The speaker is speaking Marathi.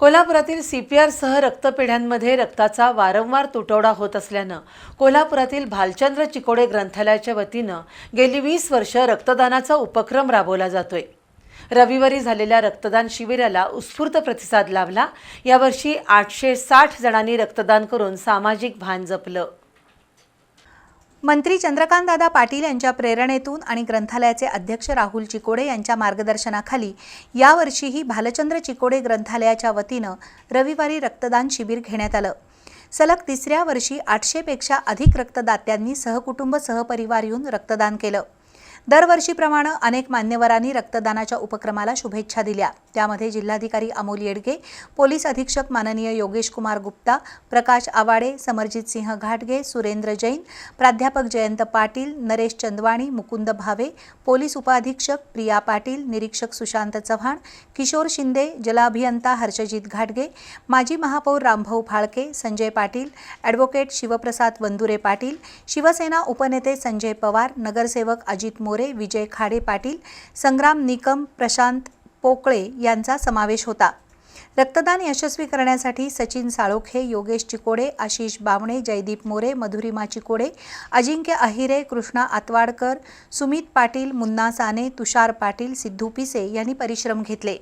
कोल्हापुरातील सी पी आरसह रक्तपेढ्यांमध्ये रक्ताचा वारंवार तुटवडा होत असल्यानं कोल्हापुरातील भालचंद्र चिकोडे ग्रंथालयाच्या वतीनं गेली वीस वर्ष रक्तदानाचा उपक्रम राबवला जातोय. रविवारी झालेल्या रक्तदान शिबिराला उत्स्फूर्त प्रतिसाद लाभला. यावर्षी आठशे साठ जणांनी रक्तदान करून सामाजिक भान जपलं. मंत्री चंद्रकांतदादा पाटील यांच्या प्रेरणेतून आणि ग्रंथालयाचे अध्यक्ष राहुल चिकोडे यांच्या मार्गदर्शनाखाली यावर्षीही भालचंद्र चिकोडे ग्रंथालयाच्या वतीनं रविवारी रक्तदान शिबिर घेण्यात आलं. सलग तिसऱ्या वर्षी आठशेपेक्षा अधिक रक्तदात्यांनी सहकुटुंब सहपरिवार येऊन रक्तदान केलं. दरवर्षीप्रमाणे अनेक मान्यवरांनी रक्तदानाच्या उपक्रमाला शुभेच्छा दिल्या. त्यामध्ये जिल्हाधिकारी अमोल येडगे पोलीस अधीक्षक माननीय योगेश कुमार गुप्ता प्रकाश आवाडे समरजित सिंह घाटगे सुरेंद्र जैन प्राध्यापक जयंत पाटील नरेश चंदवाणी मुकुंद भावे पोलीस उपअधीक्षक प्रिया पाटील निरीक्षक सुशांत चव्हाण किशोर शिंदे जलाभियंता हर्षजित घाटगे माजी महापौर रामभाऊ फाळके संजय पाटील ॲडव्होकेट शिवप्रसाद वंदुरे पाटील शिवसेना उपनेते संजय पवार नगरसेवक अजित मोरे विजय खाडे पाटील संग्राम निकम प्रशांत पोकळे यांचा समावेश होता. रक्तदान यशस्वी करण्यासाठी सचिन साळोखे योगेश चिकोडे आशिष बावणे जयदीप मोरे मधुरिमा चिकोडे अजिंक्य अहिरे कृष्णा आतवाडकर सुमित पाटील मुन्ना साने तुषार पाटील सिद्धू पिसे यांनी परिश्रम घेतले.